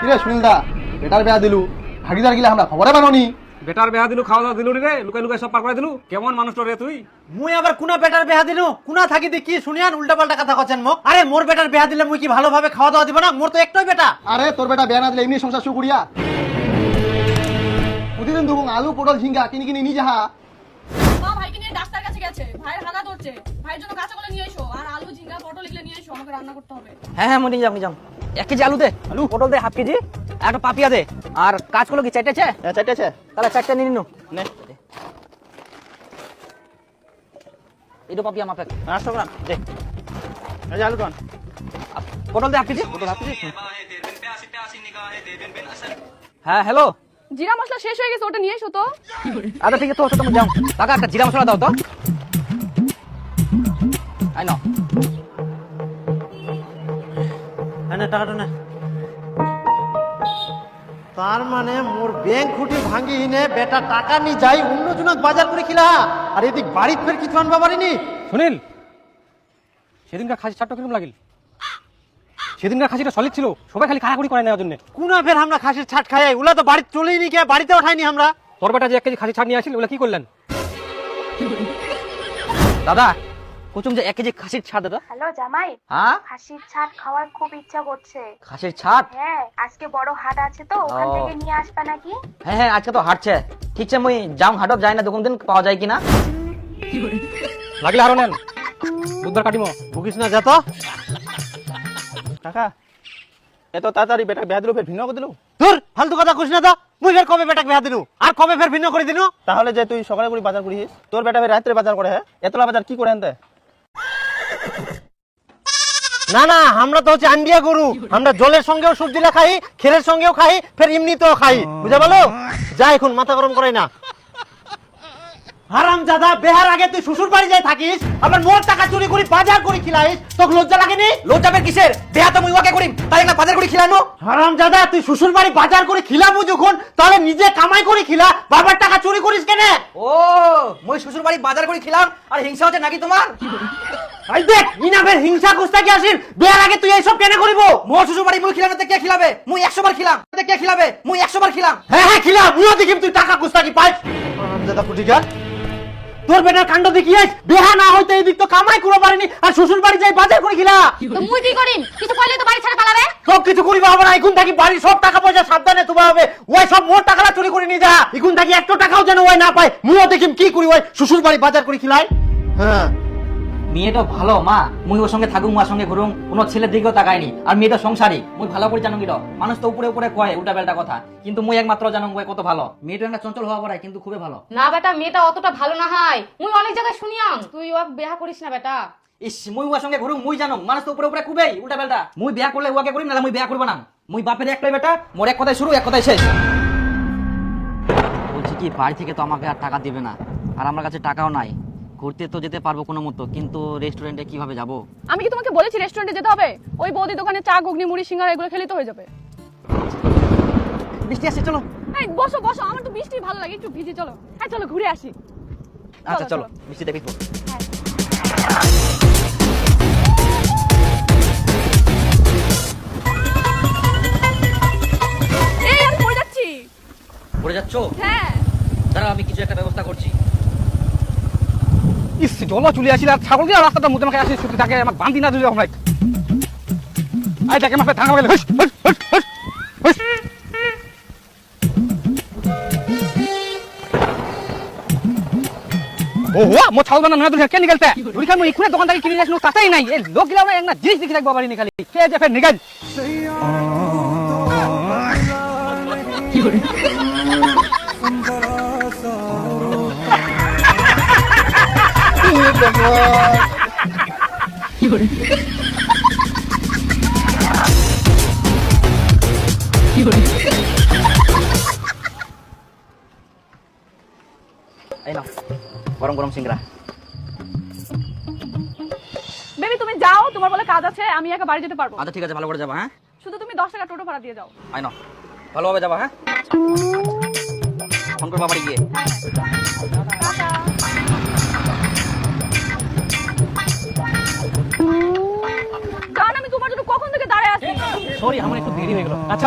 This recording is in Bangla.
কিরে সুনীল দা বেটার বেয়া দিলু। ভাগিদার গিলা আমরা খবরে বাননি বেটার বেহা দিলু খাওয়া দাওয়া দিলু রে? লুকাই লুকাই সব পার করে দিলু? কেমন মানুষ রে তুই? মুই আবার কুনা বেটার বেহা দিলু? কুনা থাকি দি কি শুনিয়ান উল্টা পাল্টা কথা কছেন মোক। আরে মোর বেটার বেহা দিলে মুই কি ভালোভাবে খাওয়া দাওয়া দিব না? মোর তো একটাই বেটা। আরে তোর বেটা বেয়া না দিলে এমনি সংসার শুরু করিয়া। প্রতিদিন দুগুং আলু পটল ঝিঙ্গা কিনি কিনি নিয়ে যাহা মা ভাইকে নিয়ে ডাক্তার কাছে গেছে। ভাইয়ের হাগা ধরছে। ভাইয়ের জন্য কাঁচা কলা নিয়ে এসো আর আলু ঝিঙ্গা পটল এগুলো নিয়ে এসো আমাকে রান্না করতে হবে। হ্যাঁ হ্যাঁ মনে যাও যাও এক কেজি আলু দে। আলু? পটল দে হাফ কেজি একটা পাপিয়া দে। আর কাজগুলো কি চারটে আছে? চারটে আছে। তাহলে চারটে নিয়ে নিন। নে। এইটো পাপিয়া মাপে। আটশো গ্রাম। দে। এই আলু কন পটল দে হাফ কেজি। পটল হাফ কেজি। হ্যাঁ হ্যালো জিরা মশলা শেষ হয়ে গেছে ওটা নিয়ে এসো তো। আচ্ছা ঠিক আছে তো তুমি যাও। কাকা একটা জিরা মশলা দাও তো। টাকাটা না। তার মানে মোর ব্যাংক খুঁটি ভাঙি হিনে বেটা টাকা নি যাই অন্য জনক বাজার করে খিলা। আর এদিক বাড়িত ফের কিছু আনবা পারিনি। সুনীল সেদিনকার খাসি ছাড়টা কীরকম লাগিল? সেদিনকার খাসিটা সলিড ছিল সবাই খালি খাড়াখড়ি করে নেওয়ার জন্য। কুনা ফের আমরা খাসির ছাট খাই ওলা তো বাড়িতে চলেই নি কে? বাড়িতেও খাইনি আমরা। তোর বেটা যে এক কেজি খাসি ছাড় নিয়ে আসিল ওগুলো কি করলেন? দাদা কুচুম যে এক কেজি খাসির ছাড় দাদা হ্যালো জামাই। হ্যাঁ? খাসির ছাট খাওয়ার খুব ইচ্ছা করছে। খাসির ছাড় হ্যাঁ আজকে বড় হাট আছে তো ওখান থেকে নিয়ে আসবা নাকি? হ্যাঁ হ্যাঁ আজকে তো হাঁটছে। ঠিক আছে মুই হাটত যাই না দোকান দিন পাওয়া যায় কিনা। লাগলে আরও নেন। বুদ্ধর কাটিমো। ভুগিস না যা তো। কাকা এত তাড়াতাড়ি বেটা বেয়া দিলু ফের ভিন্ন করে দিলু। দূর ফালতু কথা কইস না তো। মুই ফের কবে বেটাকে বিয়া দিনু আর কবে ফের ভিন্ন করে দিনু তাহলে যে তুই সকালে করে বাজার করিস তোর বেটা ফের রাত্রে বাজার করে হ্যাঁ? এতলা বাজার কি করে আনতে? না না, আমরা তো হচ্ছে আন্ডিয়া গরু। আমরা জলের সঙ্গেও সবজিটা খাই, খেরের সঙ্গেও খাই, ফের এমনিতেও খাই। বুঝা বলো? যা এখন মাথা গরম করাই না। হারাম জাদা বেহার আগে তুই শ্বশুর বাড়ি যাই থাকিস, আবার মোর টাকা চুরি করে, বাজার করে খিলাইস, তোকে লজ্জা লাগেনি লজ্জা লজ্জাবে কিসের? দেহা তো মুই ওকে করিম, তাই না বাজার করে খিলানো হারাম জাদা তুই শ্বশুর বাড়ি বাজার করে খিলাবো যখন, তাহলে নিজে কামাই করে খিলা বাবার টাকা চুরি করিস কেন? ও, মুই শ্বশুর বাড়ি বাজার করে খিলাম, আর হিংসা হচ্ছে নাকি তোমার? আই দেখ ইনামের হিংসা কুস্তা কি আসিস বেহার আগে তুই এইসব কেন করিব? মোর শ্বশুর বাড়ি মুই খিলাম কে খিলাবে? মুই একশো বার খিলাম। তে কে খিলাবে? মুই একশো বার খিলাম। হ্যাঁ হ্যাঁ খিলা মুও দেখিম তুই টাকা কুস্তা কি পাইস? দাদা পুটিকা। তোর বেটার কাণ্ড দেখিয়েস বেহা না হইতে এদিক তো কামাই করে পারিনি আর শ্বশুর বাড়ি যাই বাজার করে খিলা। তো মুই কি করিম? কিছু কইলে তো বাড়ি ছাড়া পালাবে? সব কিছু করিবা হবে না এখন থাকি বাড়ির সব টাকা পয়সা সাবধানে তোমার হবে। ওই সব মোর টাকাটা চুরি করে নিয়ে যা। এখন থাকি একটু টাকাও যেন ওই না পায়। মুও দেখিম কি করি ওই শ্বশুর বাড়ি বাজার করে খিলাই। হ্যাঁ। মেয়েটা ভালো মা। মুই ওর সঙ্গে থাকুক মার সঙ্গে ঘুরুম কোনো ছেলের দিকেও তাকায়নি। আর মেয়েটা সংসারী। মুই ভালো করে জানো গির মানুষ তো উপরে উপরে কয় উল্টা বেলটা কথা। কিন্তু মুই একমাত্র জানো কত ভালো। মেয়েটা একটা চঞ্চল হওয়া পড়ায় কিন্তু খুবই ভালো। না বেটা মেয়েটা অতটা ভালো না হয়। মুই অনেক জায়গায় শুনিয়াম। তুই ও বিয়া করিস না বেটা। ইস মুই ওর সঙ্গে ঘুরুম মুই জানো। মানুষ তো উপরে উপরে খুবই উল্টা বেলটা মুই বিয়া করলে ওকে করিম না মুই বিয়া করব না। মুই বাপের একটাই বেটা মোর এক কথায় শুরু এক কথায় শেষ। বলছি কি বাড়ি থেকে তো আমাকে আর টাকা দিবে না। আর আমার কাছে টাকাও নাই। ঘুরতে তো যেতে পারব কোনো মতো কিন্তু রেস্টুরেন্টে কীভাবে যাব? আমি কি তোমাকে বলেছি রেস্টুরেন্টে যেতে হবে? ওই বৌদি দোকানে চা ঘুগনি মুড়ি সিঙ্গারা এগুলো খেলে তো হয়ে যাবে। বৃষ্টি আসছে চলো। এই বসো বসো আমার তো বৃষ্টি ভালো লাগে একটু ভিজে চলো। হ্যাঁ চলো ঘুরে আসি। আচ্ছা চলো, বৃষ্টি দেখি ভিজবো এই আমি পড়ে যাচ্ছি। পড়ে যাচ্ছ? হ্যাঁ। দাঁড়া আমি কিছু একটা ব্যবস্থা করছি। ইস, জল চলে আসিল আর ছাগল দিয়ে রাস্তাটা মধ্যে আমাকে আসি ছুটি থাকে আমাকে বান্দি না দিলে আমরা আই তাকে মাফে থাকা গেলে হস হস হস হস হস ও হুয়া মো ছাগল বানা নয়া দুলিয়া কেন নিগলতে দুলি খান ইখুনে দোকান থেকে কিনে আসলো তাতেই নাই। এই লোক গিলা আমরা একটা জিনিস দেখি রাখব বাড়ি নিকালি কে যে ফের নিগাল? এই নাও গরম গরম সিংড়া বেবি তুমি যাও তোমার বলে কাজ আছে আমি একা বাড়ি যেতে পারব। আচ্ছা ঠিক আছে ভালো করে যাব হ্যাঁ? শুধু তুমি দশ টাকা টোটো ভাড়া দিয়ে যাও। আই নাও ভালোভাবে যাব হ্যাঁ? ফোন করব বাড়ি গিয়ে। সরি আমার একটু দেরি হয়ে গেল। আচ্ছা